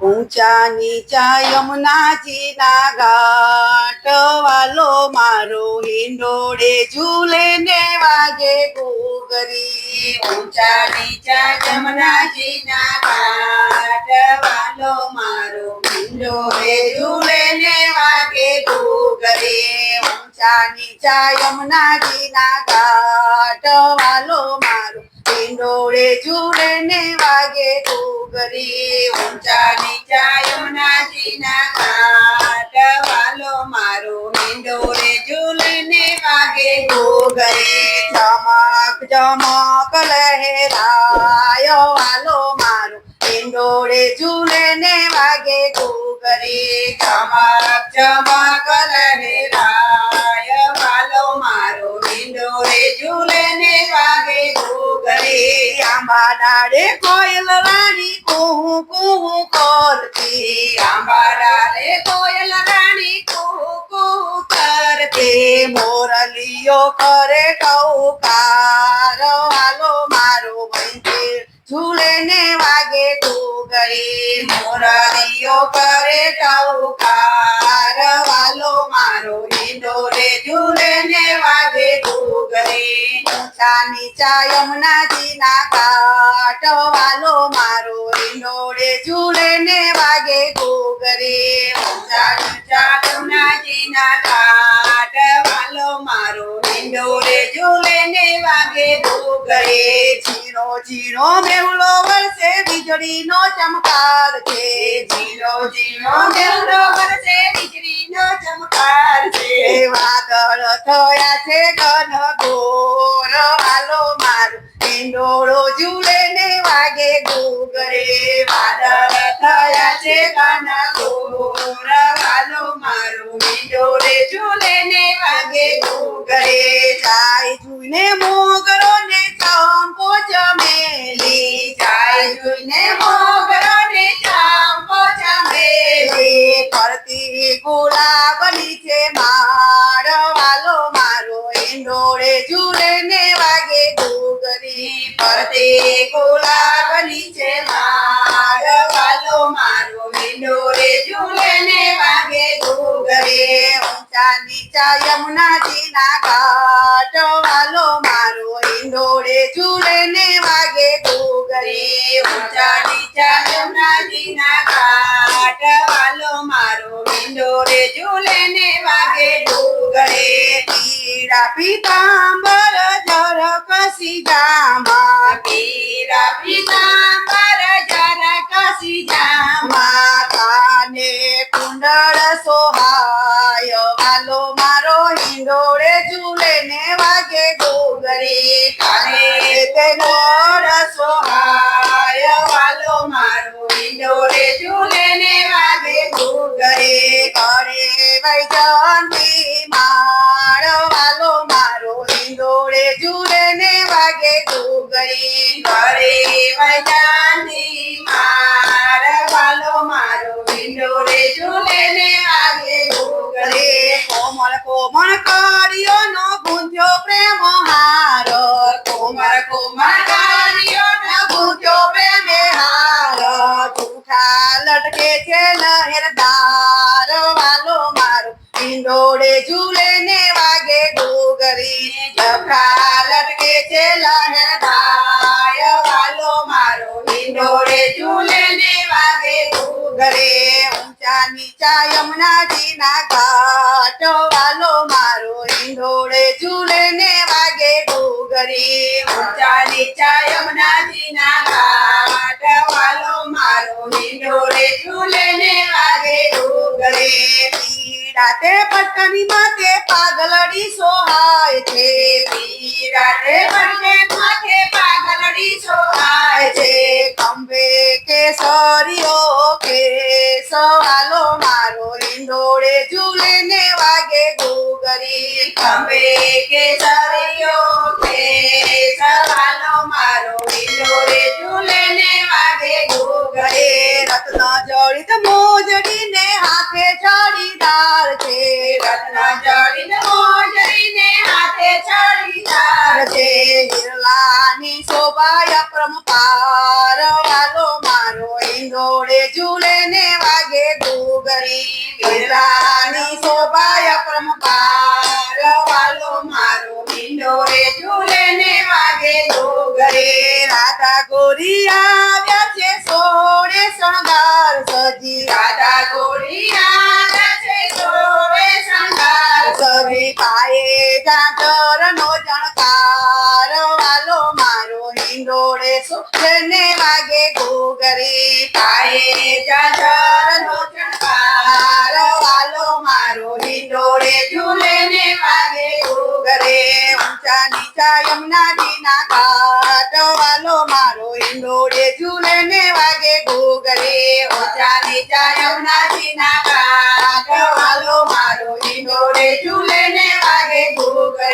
ઊંચા નીચા યમુનાજી ના ઘાટ વાલો મારો હિંડોળે ઝૂલે ને વાગે ગોગરી ઊંચા નીચા યમુનાજી ના ઘાટ વાલો મારો હિંડોળે ઝૂલે ને વાગે ગોગરી ઊંચા નીચા યમુનાજી ના ઘાટ વાલો મારો ઝૂલે ને વાગે ઘૂઘરી ઊંચા નીચા યમુનાજી ના ઘાટ, વાલો મારો હિંડોળે ઝૂલે ને વાગે ઘૂઘરી. ચમક ચમક લહેરાયો વાલો મારો હિંડોળે ઝૂલે ને વાગે ઘૂઘરી. ચમક ચમક લહેરાય આંબા ડાળે કોયલ રાણી કુહુ કુહુ કરતી. આંબા ડાળે કોયલ રાણી કુહુ કુહુ કરતી. મોરલીઓ કરે કૌકાર. હાલો મારો મંદિર ઝૂલે ને વાગે ઘૂઘરી મોરલીઓ કરે કૌકાર. વાલો મારો હિંડોળે ઝૂલે ને વાગે ઘૂઘરી ઊંચા નીચા યમુનાજી ના ઘાટ વાલો મારો રીનોડે ઝૂલે ને વાગે ગોગરે ઊંચા નીચા યમુનાજી ના ઘાટ વાલો મારો રીનોડે ઝૂલે ને વાગે ગોગરે જીરો જીરો મેવડો વરસે, વીજળીનો ચમકાર છે. જીરો જીરો મેવડો વરસે, વીજળીનો ચમકાર છે. વાદળ થયા છે, ઘન ઘોર ઘૂઘરે વાદળ થયા છે ઘન ઘોર મારો મારું વાગે ઘૂઘરે જાય જોઈને મોગરો ને ચંપો ચમેલી, જાય જૂને મોગરો ને ચંપો ચમેલી. ફરતી ગુલાબની છે વાલો મારો એંડોળે ઝૂલે ને વાગે ઘૂઘરી. ફરતી ગુલાબ નીચે માળ વાલો મારો રે ઝૂલે ને વાગે ઘૂઘરી ઊંચા નીચા યમુનાજી ના ઘાટ વાલો મારો ઈંડોળે ઝૂલે ને વાગે ઘૂઘરી ઊંચા નીચા યમુનાજી ના પીરા પીતાંબર જર કસી કુંડળ સોહાય મારો હિંડોળે ઝૂલે વાગે ઘૂઘરી કાને તેનો સોહાય, વાલો મારો હિંડોળે ઝૂલે વાગે ઘૂઘરી કરે વૈજંતી માળ, વાલો હાર. જૂઠા લટકે છે લહેરદાર વાલો મારો ઈંડોળે ઝૂલે ને વાગે ઘૂઘરી જખા લટકે છે લહેરદાર વાલો, મારો ઈંડોળે ઝૂલે ને વાગે ઘૂઘરે. ઊંચા નીચા યમુનાજી ના ઘાટ વાલો, મારો ઈંડોળે ઝૂલે ને વાગે ઘૂઘરી. ઊંચા નીચા યમુનાજી ના ઘાટ વાલો, મારો હિંડોળે ઝૂલે ને વાગે ઘૂઘરે. પીરાતે પટકની માથે પાગલડી સોહાય છે. રાતે પટકે માથે પાગલડી સોહાય છે. ખંભે કેસરીઓ કે સવાલો મારો હિંડોળે ઝૂલે ને વાગે ઘૂઘરી ખંભે કેસરીઓ હિરલાની મારો ઈંડોળે ઝૂલે ને વાગે ઘૂઘરી વીરરાની શોભાય વાલો મારો ઈંડોળે ઝૂલે ને વાગે ઘૂઘરી રાધા ગોરી આવ્યા છે, સોળે શણગાર સજી. રાધા જાગર નો જણકાર વાલો મારો હિંડોળે સુખને વાગે ઘૂઘરી પાયે. જાગર નો જણકાર વાલો મારો હિંડોળે ઝૂલે ને વાગે ઘૂઘરે. ઊંચા નીચા યમુનાજીના ઘાટ વાલો મારો હિંડોળે ઝૂલે ને વાગે ઘૂઘરે. ઊંચા નીચા યમુનાજીના ઘાટ વાલો મારો હિંડોળે ઝૂલે